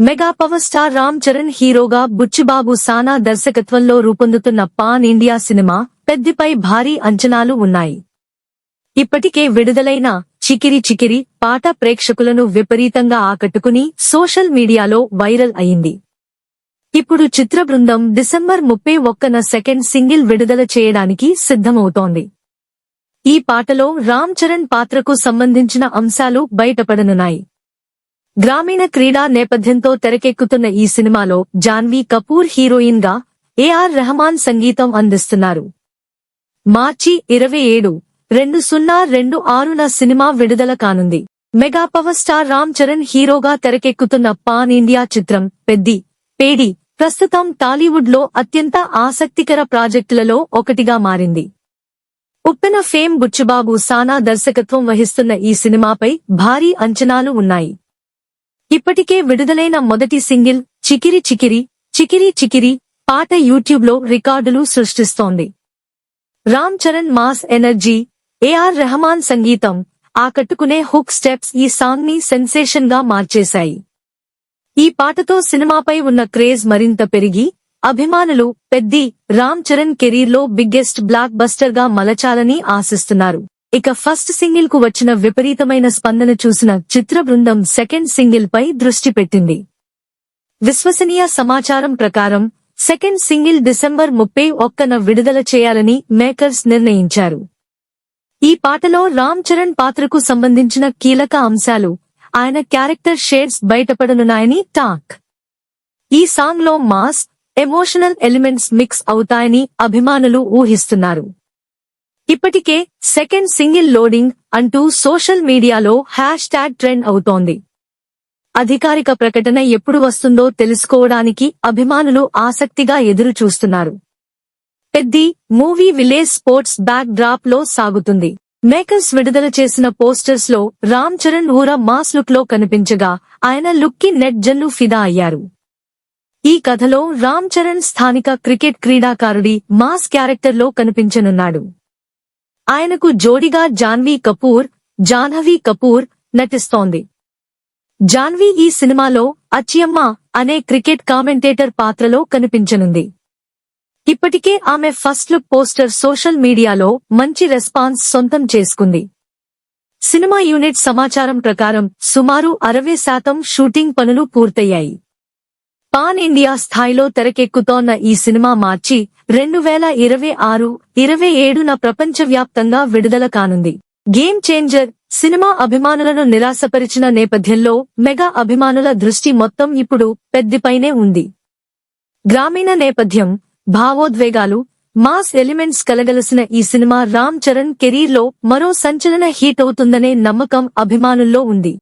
Mega power star Ram Charan హీరోగా బుచ్చిబాబు సానా దర్శకత్వంలో రూపొందుతున్న పాన్ ఇండియా సినిమా పెద్దిపై భారీ అంచనాలు ఉన్నాయి. ఇప్పటికే విడుదలైన చికిరి చికిరి పాట ప్రేక్షకులను విపరీతంగా ఆకట్టుకుని సోషల్ మీడియాలో వైరల్ అయింది. ఇప్పుడు చిత్ర బృందం డిసెంబర్ ముప్పై ఒక్కన సెకండ్ సింగిల్ విడుదల చేయడానికి సిద్ధమవుతోంది. ఈ పాటలో రామ్ చరణ్ పాత్రకు సంబంధించిన అంశాలు బయటపడనున్నాయి. గ్రామీణ క్రీడా నేపథ్యంతో తెరకెక్కుతున్న ఈ సినిమాలో జాన్వీ కపూర్ హీరోయిన్గా ఏఆర్ రెహమాన్ సంగీతం అందిస్తున్నారు. మార్చి ఇరవై ఏడు రెండు సున్నా రెండు ఆరున సినిమా విడుదల కానుంది. Mega power star Ram Charan హీరోగా తెరకెక్కుతున్న పాన్ ఇండియా చిత్రం పెద్ది పేడి ప్రస్తుతం టాలీవుడ్లో అత్యంత ఆసక్తికర ప్రాజెక్టులలో ఒకటిగా మారింది. ఉప్పెన ఫేమ్ బుచ్చుబాబు సానా దర్శకత్వం వహిస్తున్న ఈ సినిమాపై భారీ అంచనాలు ఉన్నాయి. ఇప్పటికే విడుదలైన మొదటి సింగిల్ చికిరి చికిరి చికిరి చికిరి పాట యూట్యూబ్లో రికార్డులు సృష్టిస్తోంది. Ram Charan mass energy A R Rahman సంగీతం ఆకట్టుకునే హుక్ స్టెప్స్ ఈ సాంగ్ని సెన్సేషన్గా మార్చేశాయి. ఈ పాటతో సినిమాపై ఉన్న క్రేజ్ మరింత పెరిగి అభిమానులు పెద్ది రామ్ చరణ్ కెరీర్లో బిగ్గెస్ట్ బ్లాక్ బస్టర్గా మలచాలని ఆశిస్తున్నారు. ఇక ఫస్ట్ సింగిల్కు వచ్చిన విపరీతమైన స్పందన చూసిన చిత్ర బృందం సెకండ్ సింగిల్ పై దృష్టి పెట్టింది. విశ్వసనీయ సమాచారం ప్రకారం సెకండ్ సింగిల్ డిసెంబర్ ముప్పై ఒక్కన విడుదల చేయాలని మేకర్స్ నిర్ణయించారు. ఈ పాటలో రామ్ చరణ్ పాత్రకు సంబంధించిన కీలక అంశాలు ఆయన క్యారెక్టర్ షేడ్స్ బయటపడనున్నాయని టాక్. ఈ సాంగ్లో మాస్ ఎమోషనల్ ఎలిమెంట్స్ మిక్స్ అవుతాయని అభిమానులు ఊహిస్తున్నారు. ఇప్పటికే సెకండ్ సింగిల్ లోడింగ్ అంటూ సోషల్ మీడియాలో హ్యాష్ ట్యాగ్ ట్రెండ్ అవుతోంది. అధికారిక ప్రకటన ఎప్పుడు వస్తుందో తెలుసుకోవడానికి అభిమానులు ఆసక్తిగా ఎదురు చూస్తున్నారు పెద్ది మూవీ విలేజ్ స్పోర్ట్స్ బ్యాక్ డ్రాప్లో సాగుతుంది. మేకర్స్ విడుదల చేసిన పోస్టర్స్లో రామ్ చరణ్ ఊర మాస్ లుక్లో కనిపించగా ఆయన లుక్కి నెట్ జన్లు ఫిదా అయ్యారు. ఈ కథలో రామ్ చరణ్ స్థానిక క్రికెట్ క్రీడాకారుడి మాస్ క్యారెక్టర్లో కనిపించనున్నాడు. ఆయనకు జోడిగా జాన్వీ కపూర్ జాహ్నవి కపూర్ నటిస్తోంది. జాన్వీ ఈ సినిమాలో అచ్చియమ్మ అనే క్రికెట్ కామెంటేటర్ పాత్రలో కనిపించనుంది. ఇప్పటికే ఆమె ఫస్ట్ లుక్ పోస్టర్ సోషల్ మీడియాలో మంచి రెస్పాన్స్ సొంతం చేసుకుంది. సినిమా యూనిట్ సమాచారం ప్రకారం సుమారు అరవై శాతం షూటింగ్ పనులు పూర్తయ్యాయి. పాన్ ఇండియా స్థాయిలో తెరకెక్కుతోన్న ఈ సినిమా మార్చి రెండు వేల ఇరవై ఆరు ఇరవై ఏడున ప్రపంచవ్యాప్తంగా విడుదల కానుంది. గేమ్ చేంజర్ సినిమా అభిమానులను నిరాశపరిచిన నేపథ్యంలో మెగా అభిమానుల దృష్టి మొత్తం ఇప్పుడు పెద్దిపైనే ఉంది. గ్రామీణ నేపథ్యం భావోద్వేగాలు మాస్ ఎలిమెంట్స్ కలగలసిన ఈ సినిమా రామ్ చరణ్ కెరీర్లో మరో సంచలన హీట్ అవుతుందనే నమ్మకం అభిమానుల్లో ఉంది.